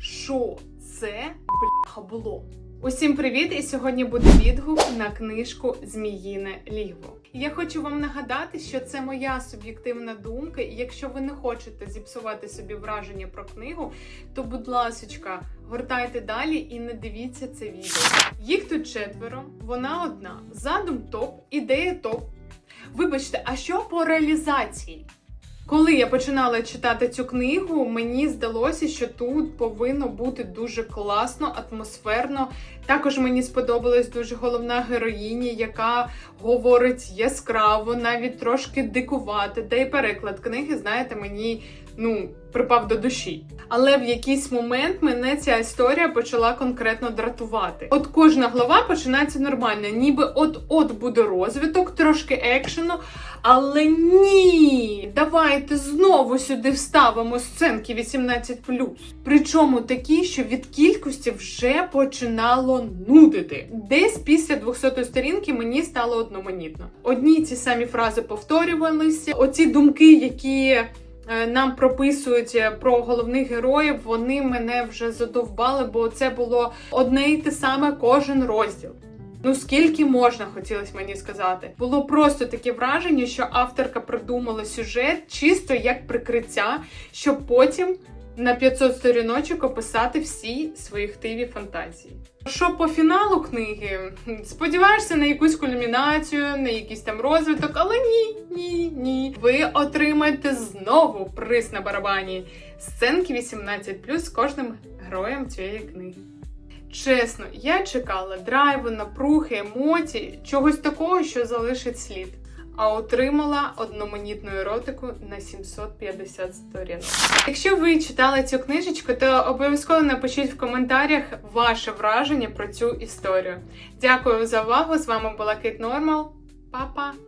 що це бляха було. Усім привіт! І сьогодні буде відгук на книжку Зміїне лігво. Я хочу вам нагадати, що це моя суб'єктивна думка, і якщо ви не хочете зіпсувати собі враження про книгу, то, будь ласочка, гортайте далі і не дивіться це відео. Їх тут четверо, вона одна. Задум топ, ідея топ. Вибачте, а що по реалізації? Коли я починала читати цю книгу, мені здалося, що тут повинно бути дуже класно, атмосферно. Також мені сподобалась дуже головна героїня, яка говорить яскраво, навіть трошки дикувати. Та й переклад книги, знаєте, мені ну припав до душі. Але в якийсь момент мене ця історія почала конкретно дратувати. От кожна глава починається нормально, ніби от-от буде розвиток, трошки екшену. Але ні, давайте знову сюди вставимо сценки 18+. Причому такі, що від кількості вже починало нудити. Десь після 200 сторінки мені стало одноманітно. Одні ті самі фрази повторювалися. Оці думки, які е, нам прописують е, про головних героїв, вони мене вже задовбали, бо це було одне й те саме кожен розділ. Ну скільки можна, хотілося мені сказати. Було просто таке враження, що авторка придумала сюжет чисто як прикриття, щоб потім на 500 сторіночок описати всі свої хтиві фантазії. Що по фіналу книги? Сподіваєшся на якусь кульмінацію, на якийсь там розвиток, але ні, ні, ні. Ви отримаєте знову приз на барабані. Сценки 18+, з кожним героєм цієї книги. Чесно, я чекала драйву, напруги, емоцій, чогось такого, що залишить слід. А отримала одноманітну еротику на 750 сторінок. Якщо ви читали цю книжечку, то обов'язково напишіть в коментарях ваше враження про цю історію. Дякую за увагу! З вами була Кейт Нормал. Па-па!